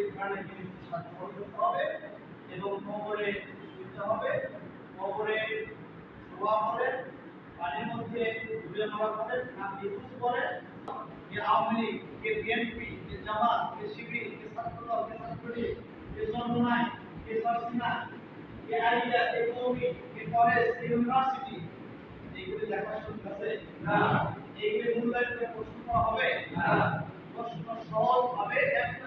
এখানে হবে এবং কবরে শুতে হবে। কবরে শোয়া করেন পানির মধ্যে ডুবে মারা করেন না নিখোঁজ করেন যে আওয়ামী লীগ কে বিএনপি কে জামাত কে শিবির কে ছাত্রদল কে ছাত্রলীগ কে চন্দ্রনায় কে সরসিনা কে আইডিয়া কে কৌমি কে কলেজ কে ইউনিভার্সিটি এইগুলি দেখার সুযোগ আছে? না। এইগুলি মূল্যায়ন প্রশ্ন হবে? না। প্রশ্ন সহজ হবে একটা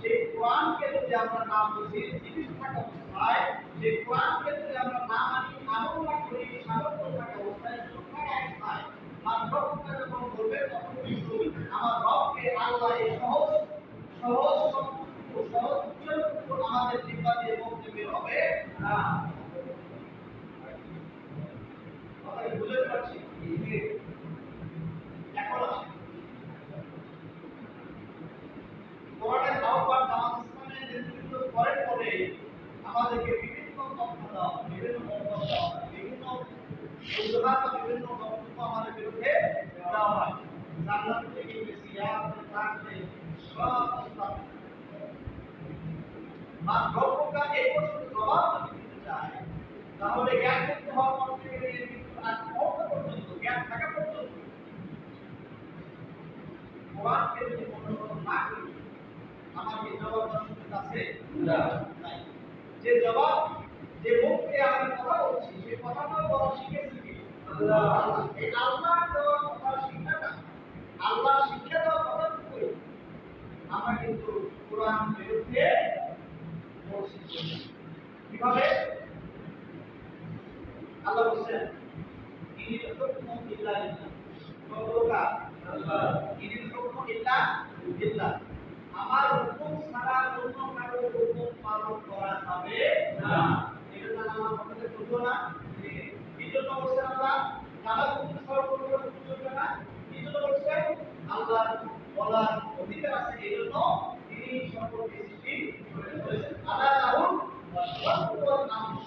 সেই কোরআনকে যদি আমরা না বুঝি জীবিত থাকা অবস্থায় সেই কোরআনকে যদি আমরা না মানি আমল না করি সামর্থ্য থাকা অবস্থায় সুখ থাকা অবস্থায় আর রবকে যখন বলবে, তখন কিন্তু আমার রবকে আল্লাহ এই সহজ সহজ সহজ আমাদের জিহ্বা দিয়ে বের হবে। না বুঝতে পারছি এখন আসি কোরআনের আহ্বান জামাত ইসলামের নেতৃত্ব করার পরে আমাদেরকে বিভিন্ন তথ্য দেওয়া হয়, বিভিন্ন মন্তব্য দেওয়া হয়, বিভিন্ন অজুহাত বা বিভিন্ন বক্তব্য আমাদের বিরুদ্ধে দেওয়া হয় এই প্রশ্নের জবাব যদি দিতে চায় তাহলে জ্ঞান করতে হওয়া মাত্র আজ পর্যন্ত জ্ঞান থাকা পর্যন্ত কোরআনকে যদি অনুসরণ না করি আমাকে জবাব দেওয়ার সুযোগ আছে না। নাই। যে জবাব যে মুখ আমি কথা বলছি সে কথাটা বলা শিখেছি। এই আল্লাহ কথা আল্লাহ শিক্ষা দেওয়া কথাটুকুই আমরা কিন্তু কোরআন বিরুদ্ধে কীভাবে? আল্লাহ বলছেন, ইনি হুকুম ইল্লা লিল্লাহ। ইনি হুকুম ইল্লা লিল্লাহ। আমার হুকুম ছাড়া অন্য কারও হুকুম পালন করা যাবে না। এটা আমার মনে করব না। এই জন্য বলছেন আল্লাহ কারও হুকুম ছাড়া কোনো হুকুম চলবে না এই জন্য বলছেন আল্লাহ বলার অধিকার আছে এই জন্য তিনি সম্পর্কে সৃষ্টি করেছেন আল্লাহ রাহুল ওয়াসওয়াল নামস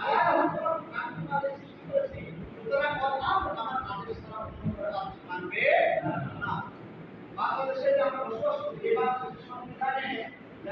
আল্লাহ রাহুল নাম আমাদের সৃষ্টি করেছে সুতরাং আল্লাহ আমার আদেশ ছাড়া অন্য কারও আদেশ মানবে না বাংলাদেশে যে আমরা বসবাস করি এই বাংলাদেশের সংবিধানে লেখা আছে সকল ক্ষমতার উৎসকে জনগণ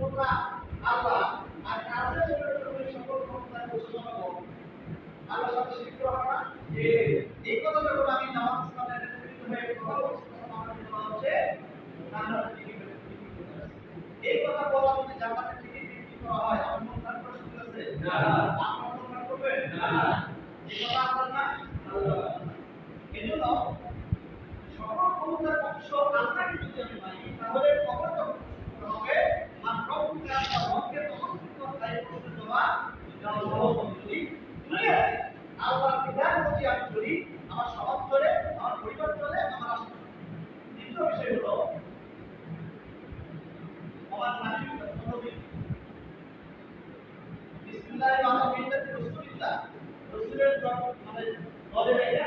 ক্ষমতা আল্লাহ আর কাজে স্বীকার করি সকল ক্ষমতা ঘোষণা আল্লাহর সাথে স্বীকৃত হবে না যে এই কথা যখন আমি জামাত ইসলামের নেতৃত্ব হয়ে কথা বলছি তখন আমার বলা হচ্ছে জান্নাতের টিকিট বিক্রি করতে আছে। এই কথা বলা যদি জান্নাতের টিকিট বিক্রি করা হয় আমার মন খারাপ করে শুনতে আছে না। আপনার মন খারাপ করবে না। এই কথা আপনার না এই জন্য সকল ক্ষমতার অংশ আল্লাহকে যদি আমি মানি তাহলে কখন যখন প্রশ্ন করা হবে আর রবকে আল্লাহ রবকে তখন কিন্তু তাই প্রশ্ন জবাব দেওয়া সহজ হবে যদি দুনিয়াতে আল্লাহর বিধান যদি আমি চলি আমার সমাজ চলে আমার পরিবার চলে আমার রাষ্ট্র চলে। দ্বিতীয় বিষয় হলো আমার নারী নবী বিসমিল্লাহির মানে রহিম রাসূলুল্লাহ রাসূলের জন্ম মানে দলে রেখে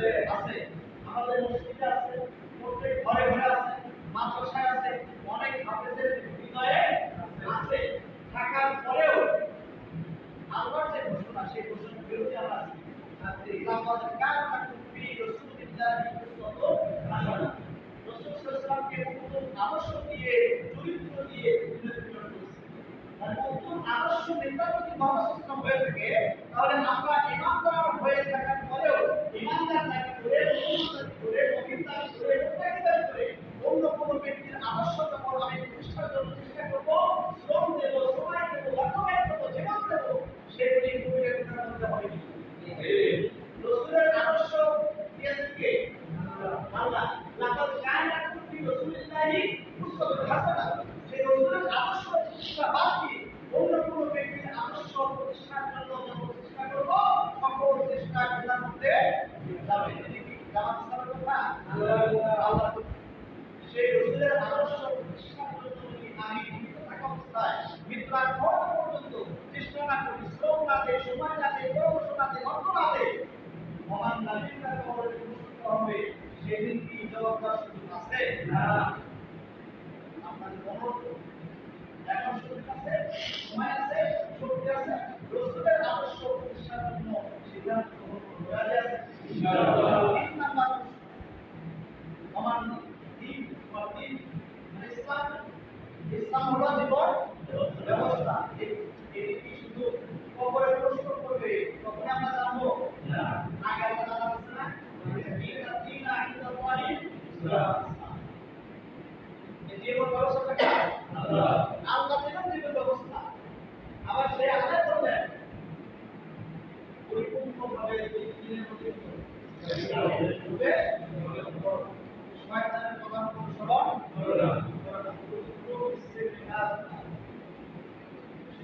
মধ্যে নতুন আদর্শ দিয়ে চরিত্র নেতা যদি মানুষ হয়ে থাকে সেই রসুলের সেদিন কি জবাবদার সুযোগ আছে? না আপনাদের অনুরোধ করব। এখন সুযোগ আছে সময় আছে শক্তি আছে রসুলের আদর্শ প্রতিষ্ঠার জন্য সিদ্ধান্ত গ্রহণ করব রাজি আছে তিন নাম্বার আমার দিন বা দিন মানে ইসলাম ইসলাম হলো জীবন ব্যবস্থা এই কি শুধু কবরে প্রশ্ন করবে তখন আমরা জানব আগে আমরা জানা আছে না দিন ইসলাম এই জীবন ব্যবস্থাটা আল্লাহ দিলেন জীবন ব্যবস্থা। আবার সে আল্লাহ করবেন পরিপূর্ণভাবে এই দিনের মধ্যে শয়তানের প্রধান অনুসরণ।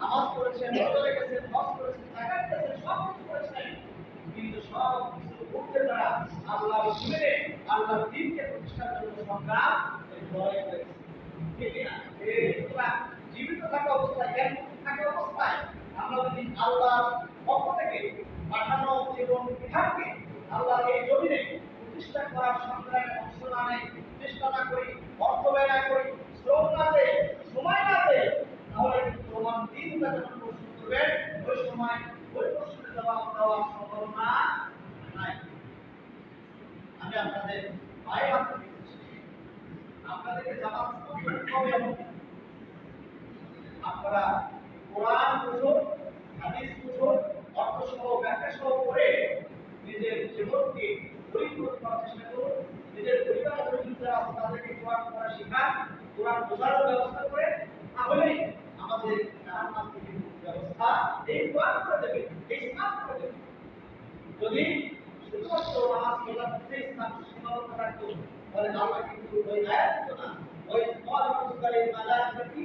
নামাজ পড়েছেন রোজা রেখেছেন করেছেন জাকাত দিয়েছেন সব কিছু করেছেন কিন্তু সব কিছু করতে তারা আল্লাহ জমিনে আল্লাহর দ্বীনকে প্রতিষ্ঠার জন্য সংগ্রাম জীবিত থাকা অবস্থায় জ্ঞান থাকা অবস্থায় আমরা যদি আল্লাহর পক্ষ থেকে পাঠানো জীবন বিধানকে আল্লাহর এই জমিনে প্রতিষ্ঠা করার সংগ্রামে অংশ না নেই চেষ্টা না করি অর্থ ব্যয় না করি শ্রম না দেয় সময় না দেয় তাহলে কিন্তু প্রমাণ দিনটা যখন প্রশ্ন করবেন ওই সময় ওই প্রশ্নের জবাব দেওয়ার সম্ভাবনা নাই আমি আপনাদের ভাই আপনাদের আপনাদেরকে জামাত করতে হবে এমন আপনারা কোরআন বুঝুন, হাদিস বুঝুন অর্থ সহ ব্যাখ্যা সহ করে নিজের জীবনকে পরিপূর্ণ করার চেষ্টা করুন, নিজের পরিবার পরিচিত তাদেরকে কোরআন পড়া শেখান, কোরআন বোঝানোর ব্যবস্থা করে তাহলে আমাদের জাহান্নাম থেকে ব্যবস্থা এই কোরআন করে দেবে, এই ইসলাম করে দেবে। যদি সীমাবদ্ধ রাখতো তাহলে আল্লাহ কিন্তু ওই আয়াত না, ওই কল মুসকালের মালাইকাতি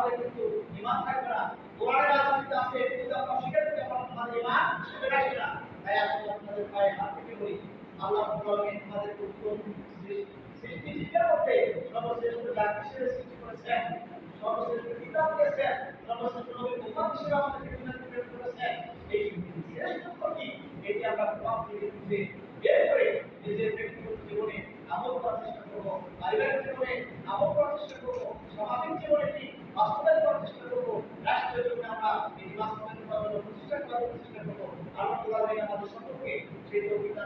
তাহলে কিন্তু ইমান থাকবে না। কোরআনের রাজনীতি আছে যদি আমরা অস্বীকার করি আমরা আমাদের ইমান সেটা রাখি না। তাই আসলে আপনাদের পায়ে হাত থেকে বলি, আল্লাহ তাআলা আমাদের উত্তম সৃষ্টি মধ্যে সর্বশ্রেষ্ঠ জাতি হিসেবে সৃষ্টি করেছেন, সর্বশ্রেষ্ঠ কিতাব দিয়েছেন, সর্বশ্রেষ্ঠ নবী মুহাম্মদ হিসেবে আমাদেরকে দুনিয়াতে প্রেরণ এই শ্রেষ্ঠ কি? এটি আমরা প্রভাব থেকে বুঝে